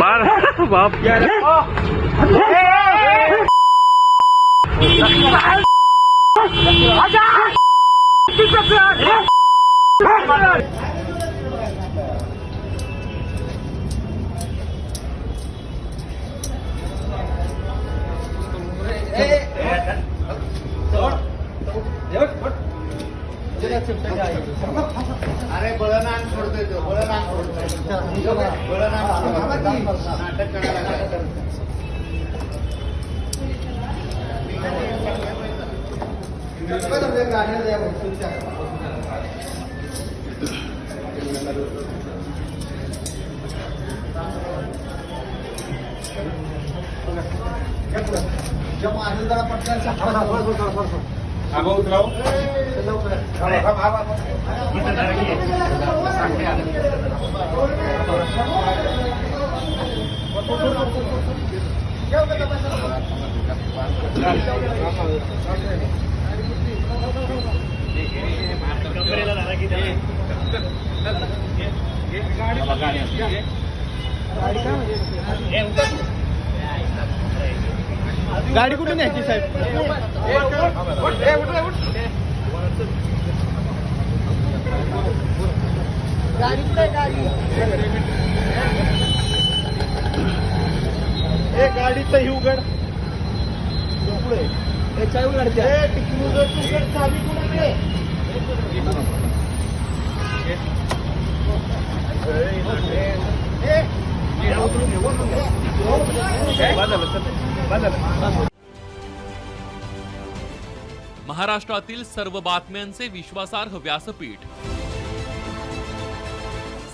मार बाप अरे बळनान सोडतोय तो बळनान सोडतोय बळनान सोडतोय. नाटक करायला लागलाय. गाडी कुठून यायची साहेब? ए गाडीचं ही उघड पुढे याच्या उघड चावी कुठे महाराष्ट्रातील सर्व बातम्यांचे विश्वासार्ह व्यासपीठ.